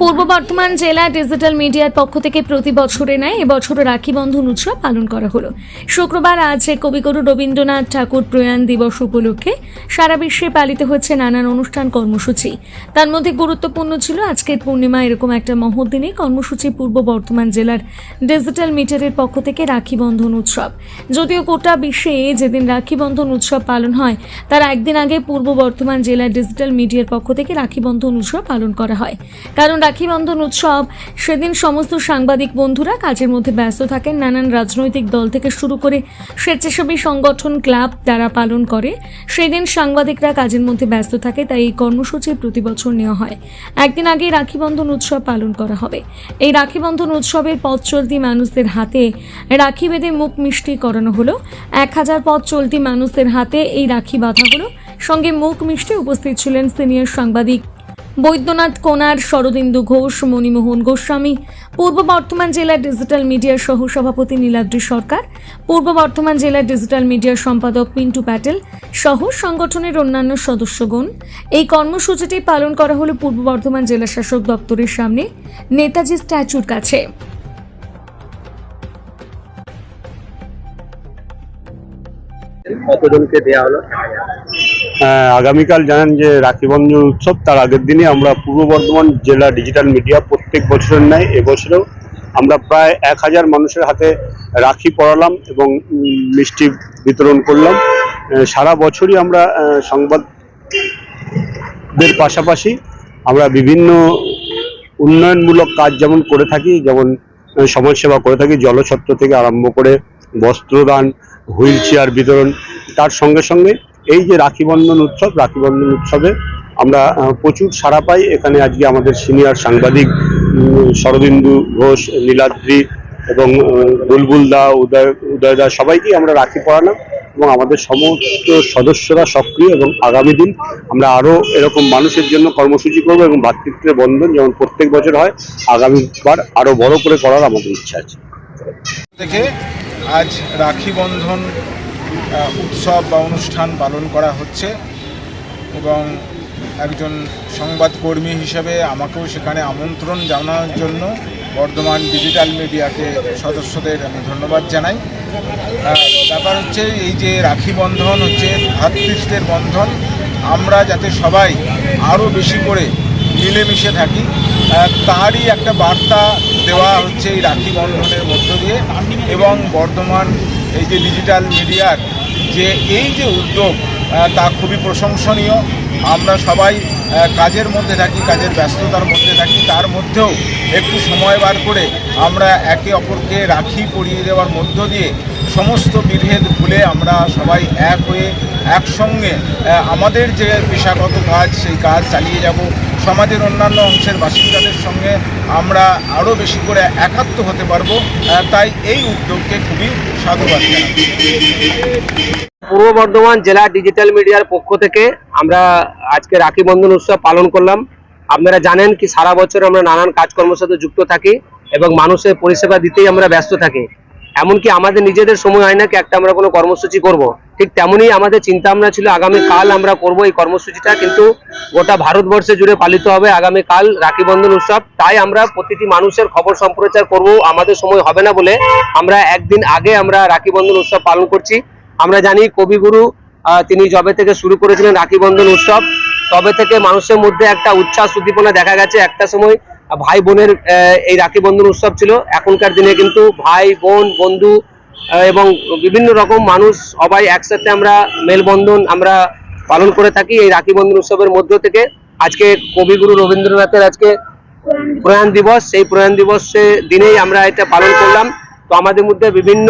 পূর্ব বর্ধমান জেলা ডিজিটাল মিডিয়ার পক্ষ থেকে প্রতি বছরে নেয়। এবছর রাখি বন্ধন উৎসব পালন করা হলো। শুক্রবার আজ কবিগুরু রবীন্দ্রনাথ ঠাকুর প্রয়াণ দিবস উপলক্ষে সারা বিশ্বে পালিত হচ্ছে নানান অনুষ্ঠান কর্মসূচি। তার মধ্যে গুরুত্বপূর্ণ ছিল আজকের পূর্ণিমা এরকম একটা মহৎ দিনে কর্মসূচি পূর্ব বর্ধমান জেলার ডিজিটাল মিটারের পক্ষ থেকে রাখি বন্ধন উৎসব। যদিও গোটা বিশ্বে যেদিন রাখি বন্ধন উৎসব পালন হয়, তার একদিন আগে পূর্ব বর্ধমান জেলার ডিজিটাল মিডিয়ার পক্ষ থেকে রাখি বন্ধন উৎসব পালন করা হয়। কারণ রাখি বন্ধন উৎসব। সেদিন সমস্ত সাংবাদিক বন্ধুরা কাজের মধ্যে ব্যস্ত থাকেন। নানান রাজনৈতিক দল থেকে শুরু করে স্বেচ্ছাসেবী সংগঠন, ক্লাব তারা পালন করে। সেদিন সাংবাদিকরা কাজের মধ্যে ব্যস্ত থাকে, তাই এই কর্মসূচি প্রতি বছর নেওয়া হয়। একদিন আগে রাখি বন্ধন উৎসব পালন করা হবে। এই রাখি বন্ধন উৎসবের পথ চলতি মানুষদের হাতে রাখি বেঁধে মুখ মিষ্টি করানো হলো। এক হাজার পথ চলতি মানুষদের হাতে এই রাখি বাঁধা হলো। সঙ্গে মুখ মিষ্টি উপস্থিত ছিলেন সিনিয়র সাংবাদিক বৈদ্যনাথ কোনার, শরদিন্দু ঘোষ, মণিমোহন গোস্বামী, পূর্ব বর্ধমান জেলার ডিজিটাল মিডিয়ার সহ সভাপতি নীলাদ্রি সরকার, পূর্ব বর্ধমান জেলার ডিজিটাল মিডিয়ার সম্পাদক পিন্টু প্যাটেল সহ সংগঠনের অন্যান্য সদস্যগণ। এই কর্মসূচিটি পালন করা হলো পূর্ব বর্ধমান জেলা শাসক দপ্তরের সামনে। নেতাজি স্ট্যাচুর কাছে। কতজনকে দেয়া হলো। আগামীকাল জানেন যে রাখি বন্ধন উৎসব, তার আগের দিনে আমরা পূর্ব বর্ধমান জেলা ডিজিটাল মিডিয়া প্রত্যেক বছরের ন্যায় এবছরেও আমরা প্রায় এক হাজার মানুষের হাতে রাখি পরালাম এবং মিষ্টি বিতরণ করলাম। সারা বছরই আমরা সংবাদদের পাশাপাশি আমরা বিভিন্ন উন্নয়নমূলক কাজ যেমন করে থাকি, যেমন সমাজসেবা করে থাকি, জলছত্র থেকে আরম্ভ করে বস্ত্রদান, হুইল চেয়ার বিতরণ, তার সঙ্গে সঙ্গে এই যে রাখি বন্ধন উৎসব, রাখি বন্ধন উৎসবে আমরা প্রচুর সাড়া পাই। এখানে আজকে আমাদের সিনিয়র সাংবাদিক শরদিন্দু ঘোষ, নীলাদ্রি এবং বুলবুল দা, উদয় উদয় দা, সবাইকেই আমরা রাখি পরালাম এবং আমাদের সমস্ত সদস্যরা সক্রিয় এবং আগামী দিন আমরা আরও এরকম মানুষের জন্য কর্মসূচি করব এবং ভাতৃত্বের বন্ধন যেমন প্রত্যেক বছর হয় আগামীবার আরও বড় করে করার আমাদের ইচ্ছা আছে। থেকে আজ রাখি বন্ধন উৎসব বা অনুষ্ঠান পালন করা হচ্ছে এবং একজন সংবাদকর্মী হিসেবে আমাকেও সেখানে আমন্ত্রণ জানানোর জন্য বর্ধমান ডিজিটাল মিডিয়াকে সদস্যদের আমি ধন্যবাদ জানাই। ব্যাপার হচ্ছে এই যে রাখি বন্ধন হচ্ছে ভ্রাতৃত্বের বন্ধন, আমরা যাতে সবাই আরও বেশি করে মিলেমিশে থাকি তারই একটা বার্তা দেওয়া হচ্ছে এই রাখি বন্ধনের মধ্য দিয়ে এবং বর্তমান এই যে ডিজিটাল মিডিয়ার যে এই যে উদ্যোগ তা খুবই প্রশংসনীয়। আমরা সবাই কাজের মধ্যে থাকি, কাজের ব্যস্ততার মধ্যে থাকি, তার মধ্যেও একটু সময় বার করে আমরা একে অপরকে রাখি পরিয়ে দেওয়ার মধ্য দিয়ে সমস্ত বিভেদ ভুলে আমরা সবাই এক হয়ে একসঙ্গে আমাদের যে পেশাগত কাজ, সেই কাজ চালিয়ে যাব। সমাজের অন্যান্য অংশের বাসিন্দাদের সঙ্গে আমরা আরও বেশি করে একাত্ম হতে পারব। তাই এই উদ্যোগকে খুবই সাধুবাদ পূর্ব বর্ধমান জেলা ডিজিটাল মিডিয়ার পক্ষ থেকে আমরা আজকে রাখি বন্ধন উৎসব পালন করলাম। আপনারা জানেন কি সারা বছর আমরা নানান কাজকর্মের সাথে যুক্ত থাকি এবং মানুষের পরিষেবা দিতেই আমরা ব্যস্ত থাকি। এমনকি আমাদের নিজেদের সময় হয় না কি একটা আমরা কোনো কর্মসূচি করব। ঠিক তেমনই আমাদের চিন্তা ভাবনা ছিল আগামী কাল আমরা করব এই কর্মসূচিটা, কিন্তু গোটা ভারতবর্ষে জুড়ে পালিত হবে আগামী কাল রাখি বন্ধন উৎসব। তাই আমরা প্রতিটি মানুষের খবর সম্প্রচার করব, আমাদের সময় হবে না বলে আমরা একদিন আগে আমরা রাখি বন্ধন উৎসব পালন করছি। আমরা জানি কবিগুরু তিনি জবে থেকে শুরু করেছিলেন রাখি বন্ধন উৎসব, তবে থেকে মানুষের মধ্যে একটা উচ্ছ্বাস উদ্দীপনা দেখা গেছে একটা সময়। ভাই বোনের এই রাখি বন্ধন উৎসব ছিল। এখনকার দিনে কিন্তু ভাই, বোন, বন্ধু এবং বিভিন্ন রকম মানুষ সবাই একসাথে আমরা মেলবন্ধন আমরা পালন করে থাকি এই রাখি বন্ধন উৎসবের মধ্য থেকে। আজকে কবিগুরু রবীন্দ্রনাথের আজকে প্রয়াণ দিবস। সেই প্রয়াণ দিবসের দিনেই আমরা এটা পালন করলাম। তো আমাদের মধ্যে বিভিন্ন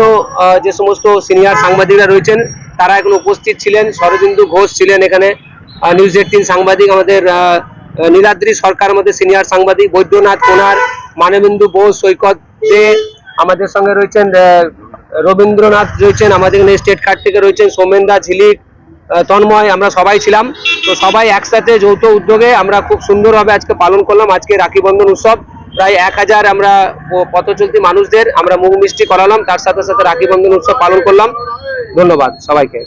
যে সমস্ত সিনিয়র সাংবাদিকরা রয়েছেন, তারা এখন উপস্থিত ছিলেন। শরদিন্দু ঘোষ ছিলেন এখানে। নিউজ এইটিন সাংবাদিক আমাদের নীলাদ্রি সরকার আমাদের সিনিয়র সাংবাদিক বৈদ্যনাথ কোনার, মানবেন্দু বোস, সৈকত দে আমাদের সঙ্গে রয়েছেন রবীন্দ্রনাথ রয়েছেন, আমাদের এখানে স্টেট কার্ড থেকে রয়েছেন সৌমেন দা, ঝিলিক তন্ময়, আমরা সবাই ছিলাম। তো সবাই একসাথে যৌথ উদ্যোগে আমরা খুব সুন্দরভাবে আজকে পালন করলাম। আজকে রাখি বন্ধন উৎসব। প্রায় এক হাজার আমরা পথ চলতি মানুষদের আমরা মুখ মিষ্টি করালাম। তার সাথে সাথে রাখি বন্ধন উৎসব পালন করলাম। ধন্যবাদ সবাইকে।